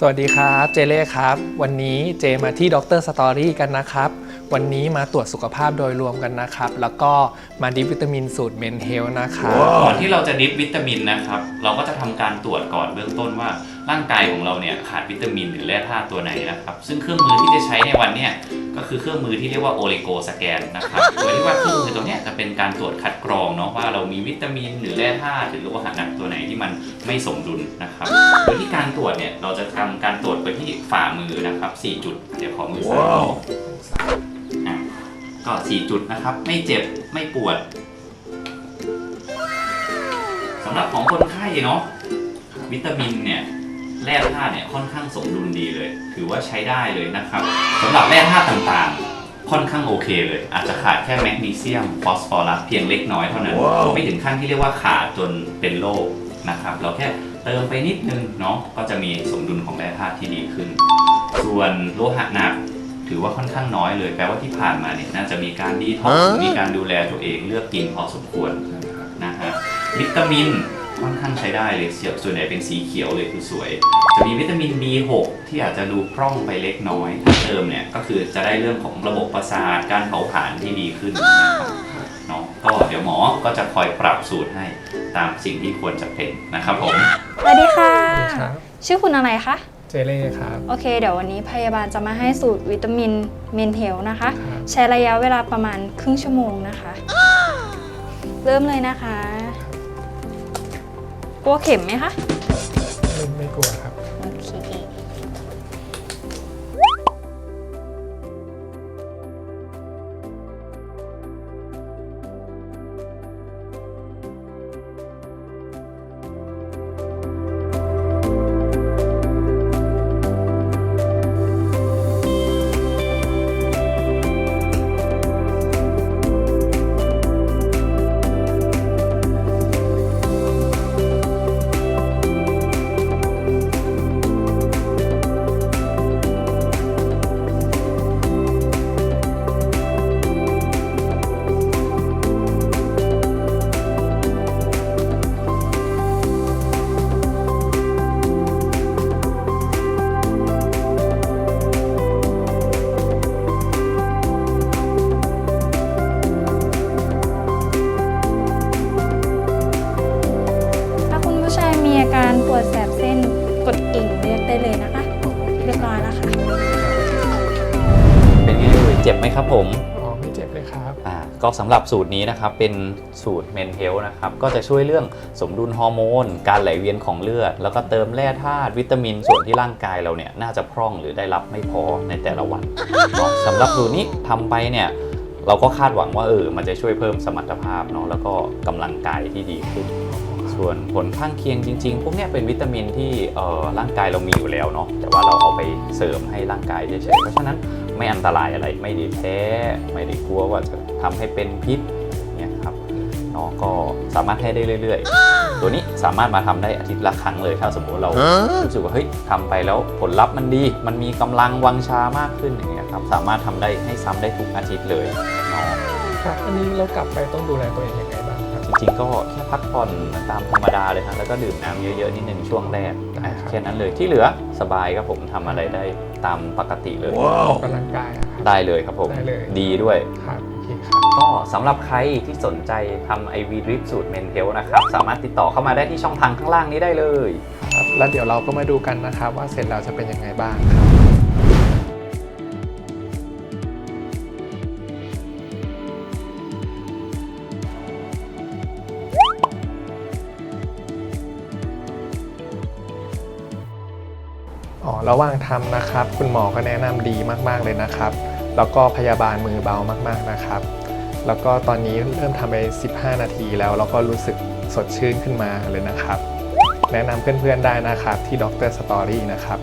สวัสดีครับ เจเล่ครับ วันนี้เจมาที่ด็อกเตอร์สตอรี่กันนะครับ วันนี้มาตรวจสุขภาพโดยรวมกันนะครับ แล้วก็มาดิฟวิตามินสูตรเมนเฮลนะครับ ก่อนที่เราจะดริฟวิตามินนะครับ เราก็จะทำการตรวจก่อนเบื้องต้นว่า ร่างกายของเราเนี่ยขาดวิตามินหรือแร่ธาตุตัวไหนนะครับ ซึ่งเครื่องมือที่จะใช้ในวันเนี้ยก็คือเครื่องมือที่เรียกว่าโอลิโกสแกนนะครับ โดยที่ว่าเครื่องมือตัวเนี้ยจะเป็นการตรวจคัดกรองเนาะว่าเรามีวิตามินหรือแร่ธาตุหรือโลหะหนักตัวไหนที่มันไม่สมดุลนะครับ โดยที่การตรวจเนี่ยเราจะทำการตรวจไปที่ฝ่ามือนะครับ4จุด เดี๋ยวขอมือซ้ายอะ ก็ 4 จุดนะครับ ไม่เจ็บไม่ปวดสำหรับของคนไข้เนาะวิตามินเนี่ยแร่ธาตุเนี่ยค่อนข้างสมดุลดีเลย ถือว่าใช้ได้เลยนะครับสำหรับแร่ธาตุต่างๆ ค่อนข้างโอเคเลย อาจจะขาดแค่แมกนีเซียมฟอสฟอรัสเพียงเล็กน้อยเท่านั้นไม่ถึงขั้นที่เรียกว่าขาดจนเป็นโรคนะครับ เราแค่เติมไปนิดนึงเนาะก็จะมีสมดุลของแร่ธาตุที่ดีขึ้น ส่วนโลหะหนัก ถือว่าค่อนข้างน้อยเลย แปลว่าที่ผ่านมาเนี่ยน่าจะมีการดีท็อกซ์มีการดูแลตัวเองเลือกกินพอสมควรนะฮะวิตามินค่อนข้างใช้ได้เลยเสียบส่วนใหญ่เป็นสีเขียวเลยคือสวย จะมีวิตามิน B6 ที่อาจจะดูพร่องไปเล็กน้อยถ้าเติมเนี่ยก็คือจะได้เรื่องของระบบประสาทการเผาผลาญที่ดีขึ้นนะครับเนาะก็เดี๋ยวหมอก็จะคอยปรับสูตรให้ตามสิ่งที่ควรจะเป็นนะครับผมสวัสดีค่ะครับชื่อคุณอะไรคะ เจเล่ครับ โอเค เดี๋ยววันนี้พยาบาลจะมาให้สูตรวิตามินเมนเทลนะคะ ครับ ใช้ระยะเวลาประมาณครึ่งชั่วโมงนะคะ เริ่มเลยนะคะ กลัวเข็มไหมคะ ไม่ไม่กลัวครับ มครับผมอ๋อไม่เจ็บเลยครับอ่าก็สำหรับสูตรนี้นะครับเป็นสูตรเมนเทลนะครับก็จะช่วยเรื่องสมดุลฮอร์โมน การไหลเวียนของเลือด แล้วก็เติมแร่ธาตุวิตามินส่วนที่ร่างกายเราเนี่ยน่าจะพร่องหรือได้รับไม่พอในแต่ละวันเนาะสำหรับสูตรนี้ทำไปเนี่ยเราก็คาดหวังว่าเออมันจะช่วยเพิ่มสมรรถภาพเนาะแล้วก็กำลังกายที่ดีขึ้น ส่วนผลข้างเคียงจริงๆ พวกเนี้ยเป็นวิตามินที่เอ่อร่างกายเรามีอยู่แล้วเนาะแต่ว่าเราเอาไปเสริมให้ร่างกายเฉยๆเพราะฉะนั้น ไม่อันตรายอะไรไม่ได้แพ้ไม่ได้กลัวว่าจะทำให้เป็นพิษเนี่ยครับเนาะก็สามารถให้ได้เรื่อย ๆ ตัวนี้สามารถมาทำได้อาทิตย์ละครั้งเลยถ้าสมมุติเรารู้สึกว่าเฮ้ยทำไปแล้วผลลัพธ์มันดี มันมีกำลังวังชามากขึ้นอย่างเงี้ยครับสามารถทำได้ให้ซ้ำได้ทุกอาทิตย์เลยเนาะครับอันนี้เรากลับไปต้องดูแลตัวเองยังไงบ้างครับ จริงๆก็แค่พักผ่อนตามธรรมดาเลยครับแล้วก็ดื่มน้ำเยอะๆนิดนึงช่วงแรกได้ครับ แค่นั้นเลยที่เหลือสบายครับผมทำอะไรได้ตามปกติเลย ออกกำลังกายอะครับ ได้เลยครับผม ได้เลย ดีด้วย ครับโอเคครับ ก็สำหรับใครที่สนใจทำ IV drip สูตร Mentel นะครับ สามารถติดต่อเข้ามาได้ที่ช่องทางข้างล่างนี้ได้เลย ครับแล้วเดี๋ยวเราก็มาดูกันนะครับว่าเสร็จแล้วจะเป็นยังไงบ้างครับ อ๋อระหว่างทำนะครับ คุณหมอก็แนะนำดีมาก ๆ เลยนะครับ แล้วก็พยาบาลมือเบามาก ๆ นะครับ แล้วก็ตอนนี้เริ่มทำไป 15 นาทีแล้ว แล้วก็รู้สึกสดชื่นขึ้นมาเลยนะครับ แนะนำเพื่อนๆได้นะครับที่ด็อกเตอร์สตอรี่นะครับ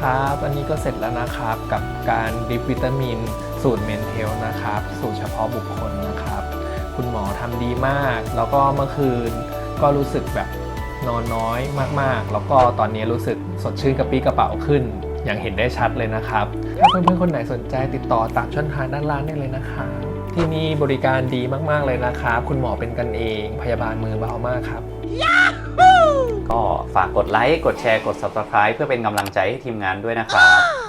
ครับอันนี้ก็เสร็จแล้วนะครับกับการดริปวิตามินสูตรเมนเทลนะครับ สูตรเฉพาะบุคคลนะครับ คุณหมอทำดีมาก แล้วก็เมื่อคืนก็รู้สึกแบบนอนน้อยมากๆ แล้วก็ตอนนี้รู้สึกสดชื่นกระปรี้กระเป๋าขึ้น อย่างเห็นได้ชัดเลยนะครับ ถ้าเพื่อนๆคนไหนสนใจติดต่อตามช่องทางด้านล่างได้เลยนะครับที่นี่บริการดีมากๆเลยนะครับคุณหมอเป็นกันเอง พยาบาลมือเบามากครับ ก็ฝากกดไลค์ กดแชร์ กด subscribe เพื่อเป็นกำลังใจให้ทีมงานด้วยนะครับ